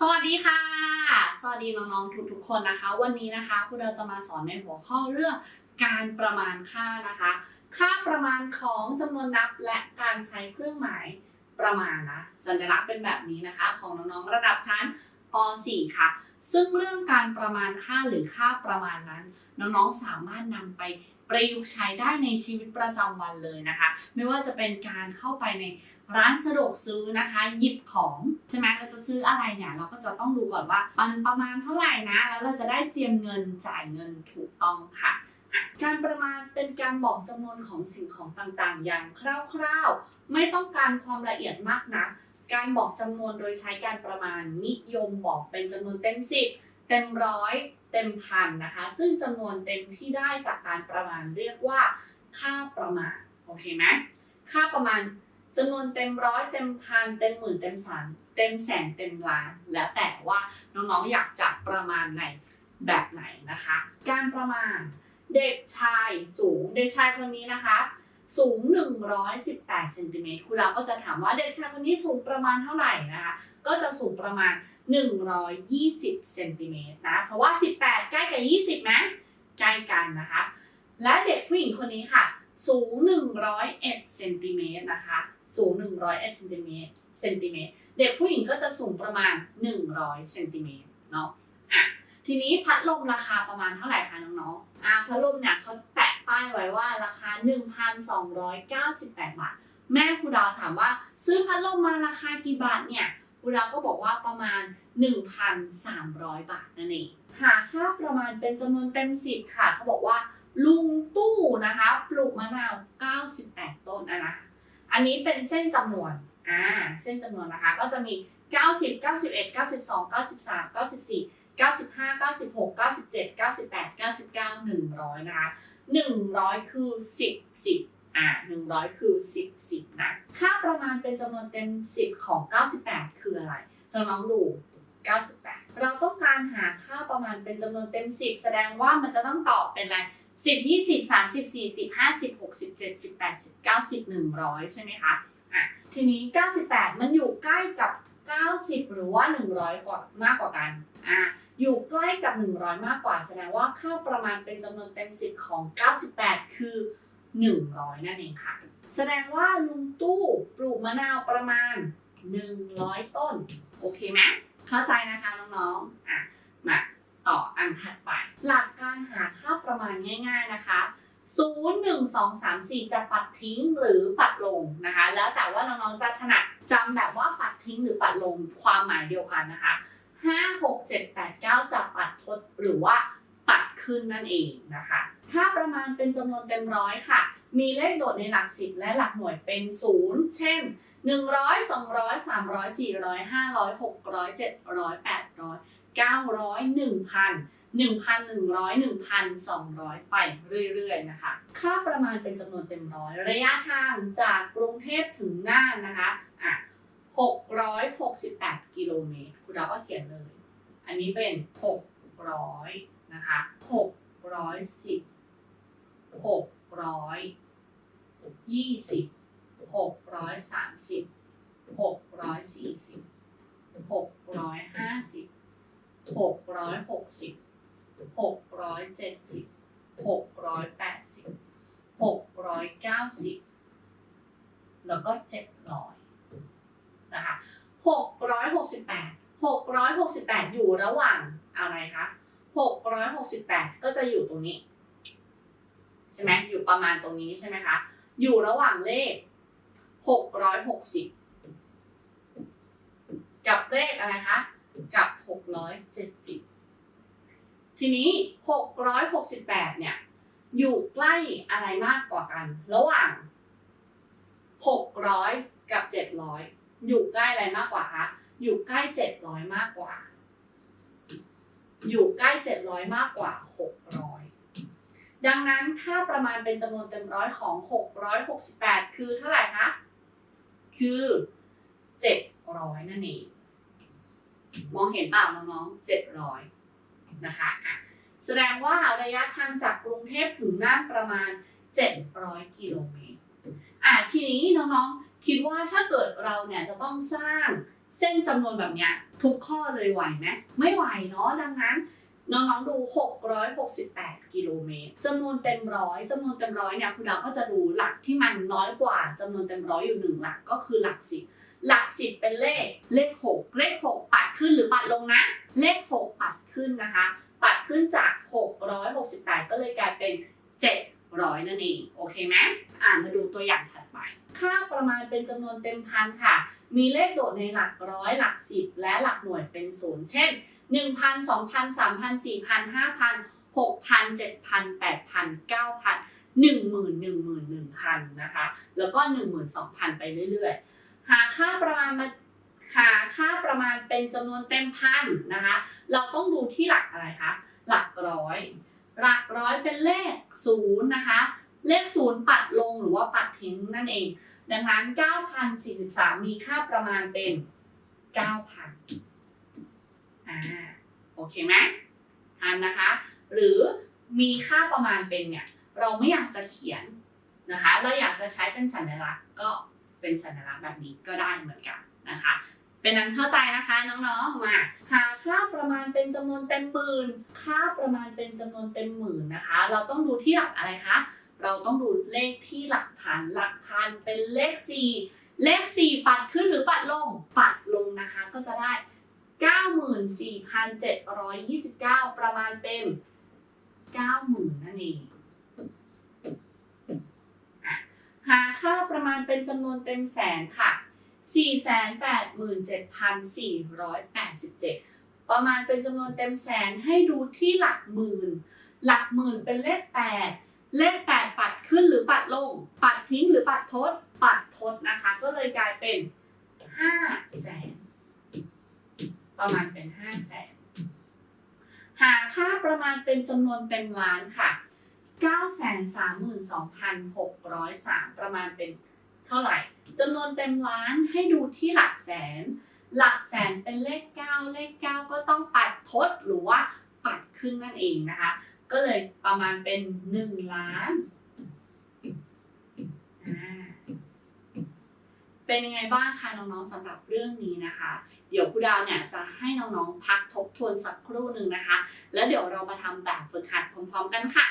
สวัสดีค่ะ สวัสดีน้องๆทุกๆคนนะคะ วันนี้นะคะครูเราจะมาสอนในหัวข้อเรื่องการประมาณค่านะคะ ค่าประมาณของจำนวนนับและการใช้เครื่องหมายประมาณนะสัญลักษณ์เป็นแบบนี้นะคะ ของน้องๆระดับชั้น ป .4 ค่ะ ซึ่งเรื่องการประมาณค่าหรือค่าประมาณนั้น น้องๆสามารถนำไปประยุกต์ใช้ได้ในชีวิตประจำวันเลยนะคะ ไม่ว่าจะเป็นการเข้าไปในร้านสะดวกซื้อนะคะ หยิบของใช่ไหมเราจะซื้ออะไรเนี่ยเราก็จะต้องดูก่อนว่ามันประมาณเท่าไหร่นะ แล้วเราจะได้เตรียมเงินจ่ายเงินถูกต้องค่ะ การประมาณเป็นการบอกจำนวนของสิ่งของต่างๆ อย่างคร่าวๆ ไม่ต้องการความละเอียดมากนะก การบอกจำนวนโดยใช้การประมาณนิยมบอกเป็นจำนวนเต็มสิบเต็มร้อยเต็มพันนะคะ ซึ่งจำนวนเต็มที่ได้จากการประมาณเรียกว่า ค่าประมาณโอเคไหมค่าประมาณจำนวนเต็มร้อยเต็มพันเต็มหมื่นเต็มแสนเต็มแสนเต็มล้าน แล้วแต่ว่าน้องๆอยากจะประมาณในแบบไหนนะคะ การประมาณเด็กชายสูงเด็กชายคนนี้นะคะ สูง 118เซนติเมตรครูเราก็จะถามว่าเด็กชายคนนี้สูงประมาณเท่าไหร่นะคะ ก็จะสูงประมาณ 120เซนติเมตรนะ เพราะว่า 18 ใกล้กับ 20ไหมใกล้กันนะคะ และเด็กผู้หญิงคนนี้ค่ะ สูง 101เซนติเมตรนะคะ สูง 101เซนติเมตรเซนติเมตร เด็กผู้หญิงก็จะสูงประมาณ 100เซนติเมตรเนาะ อะ ทีนี้พัดลมราคาประมาณเท่าไหร่คะน้องๆ อะพัดลมเนี่ยเขาแปะ ป้ายไว้ว่าราคา 1,298 บาท แม่ครูดาวถามว่า ซื้อพัดลมมาราคากี่บาทเนี่ยครูดาวก็บอกว่าประมาณ 1,300 บาทนั่นเองหาค่าประมาณเป็นจำนวนเต็มสิบค่ะเขาบอกว่า ลุงตู้นะคะ ปลูกมะนาว 98 ต้นอะนะอันนี้เป็นเส้นจำนวนอ่าเส้นจำนวนนะคะก็จะมี 90 91 92 93 94 95 96 97 98 99 100 นะคะ 100 คือ 10 10 อ่า 100 คือ 10 10 นะ ค่าประมาณเป็นจำนวนเต็ม 10 ของ 98 คืออะไรน้องๆดู 98 เราต้องการหาค่าประมาณเป็นจำนวนเต็ม 10 แสดงว่ามันจะต้องตอบเป็นอะไร10 20 30 40 50 60 70 80 90 100ใช่ไหมคะอะทีนี้98มันอยู่ใกล้กับ90หรือว่า100กว่ามากกว่ากันอะ อยู่ใกล้กับ 100 มากกว่าแสดงว่าค่าประมาณเป็นจำนวนเต็ม 10 ของ 98 คือ 100 นั่นเองค่ะ แสดงว่าลุงตู้ปลูกมะนาวประมาณ 100 ต้น โอเคไหมเข้าใจนะคะน้องๆอะมาต่ออันถัดไป หลักการหาค่าประมาณง่าย ๆนะคะ0 1 2 3 4 จะปัดทิ้งหรือปัดลงนะคะ แล้วแต่ว่าน้องๆจะถนัดจำแบบว่าปัดทิ้งหรือปัดลงความหมายเดียวกันนะคะ 5 6 7 8 9 จะปัดทดหรือว่าปัดขึ้นนั่นเองนะคะ ค่าประมาณเป็นจำนวนเต็มร้อยค่ะ มีเลขโดดในหลักสิบและหลักหน่วยเป็นศูนย์เช่น 100 200 300 400 500 600 700 800 900 1,000 1,100 1,200 ไปเรื่อยๆนะคะ ค่าประมาณเป็นจำนวนเต็มร้อย ระยะทางจากกรุงเทพถึงน่านนะคะอะ 668 กิโลเมตร คุณดาวก็เขียนเลย อันนี้เป็น 600 นะคะ 610 620 630 640 650 660 670 680 690 แล้วก็ 700 นะคะ668 668 อยู่ระหว่างอะไรคะ 668 ก็จะอยู่ตรงนี้ ใช่ไหมอยู่ประมาณตรงนี้ใช่ไหมคะ อยู่ระหว่างเลข 660 กับเลขอะไรคะ กับ 670 ทีนี้ 668 เนี่ย อยู่ใกล้อะไรมากกว่ากัน ระหว่าง 600 กับ 700 อยู่ใกล้อะไรมากกว่าคะ อยู่ใกล้700มากกว่า อยู่ใกล้700มากกว่า600ดังนั้นค่าประมาณเป็นจำนวนเต็มร้อยของ668คือเท่าไหร่คะ คือ700นั่นเอง มองเห็นเปล่าน้องๆ700นะคะอะแสดงว่าระยะทางจากกรุงเทพถึงน่านประมาณ 700 กิโลเมตรอะทีนี้น้องๆ คิดว่าถ้าเกิดเราเนี่ยจะต้องสร้างเส้นจำนวนแบบเนี้ยทุกข้อเลยไหวไหมไม่ไหวเนาะดังนั้นน้องๆดู 668 กิโลเมตรจำนวนเต็มร้อยจำนวนเต็มร้อยเนี่ยคุณดาก็จะดูหลักที่มันน้อยกว่าจำนวนเต็มร้อยอยู่หนึ่งหลักก็คือหลักสิบหลักสิบเป็นเลขเลข 6 เลข 6 ปัดขึ้นหรือปัดลงนะ เลข 6 ปัดขึ้นนะคะ ปัดขึ้นจาก 668 ก็เลยกลายเป็น 700 นั่นเอง โอเคไหมอ่านมาดูตัวอย่างถัด ไป ค่าประมาณเป็นจำนวนเต็มพันค่ะ มีเลขโดดในหลักร้อยหลักสิบและหลักหน่วยเป็นศูนย์เช่นหนึ่งพันสองพันสามพันสี่พันห้าพันหกพันเจ็ดพันแปดพันเก้าพันหนึ่งหมื่นหนึ่งหมื่นหนึ่งพันนะคะ แล้วก็หนึ่งหมื่นสองพันไปเรื่อยๆ หาค่าประมาณมาหาค่าประมาณเป็นจำนวนเต็มพันนะคะ เราต้องดูที่หลักอะไรคะ หลักร้อย หลักร้อยเป็นเลขศูนย์นะคะ เลขศูนย์ปัดลงหรือว่าปัดทิ้งนั่นเอง ดังนั้น 9,043 มีค่าประมาณเป็น 9,000 อ่า โอเคไหมทันนะคะ หรือมีค่าประมาณเป็นเนี่ย เราไม่อยากจะเขียนนะคะ เราอยากจะใช้เป็นสัญลักษณ์ก็เป็นสัญลักษณ์แบบนี้ก็ได้เหมือนกันนะคะ เป็นนั้นเข้าใจนะคะน้องๆ มา หาค่าประมาณเป็นจำนวนเต็มหมื่น ค่าประมาณเป็นจำนวนเต็มหมื่นนะคะ เราต้องดูที่หลักอะไรคะ เราต้องดูเลขที่หลักพันหลักพันเป็นเลข 4 เลข 4 ปัดขึ้นหรือปัดลง ปัดลงนะคะ ก็จะได้ 94,729 ประมาณเป็น 90,000 นั่นเองหาค่าประมาณเป็นจำนวนเต็มแสนค่ะ 487,487 ประมาณเป็นจำนวนเต็มแสนให้ดูที่หลักหมื่น หลักหมื่นเป็นเลข 8 เลข8ปัดขึ้นหรือปัดลง ปัดทิ้งหรือปัดทด ปัดทดนะคะ ก็เลยกลายเป็น5แสนประมาณเป็น5แสนหาค่าประมาณเป็นจำนวนเต็มล้านค่ะ 932,603 ประมาณเป็นเท่าไหร่จำนวนเต็มล้านให้ดูที่หลักแสน หลักแสนเป็นเลข 9 เลข 9 ก็ต้องปัดทดหรือว่าปัดขึ้นนั่นเองนะคะ ก็เลยประมาณเป็นหนึ่งล้านอ่าเป็นยังไงบ้างคะน้องๆสำหรับเรื่องนี้นะคะ เดี๋ยวครูดาวเนี่ยจะให้น้องๆพักทบทวนสักครู่หนึ่งนะคะ แล้วเดี๋ยวเรามาทำแบบฝึกหัดพร้อมๆกันค่ะ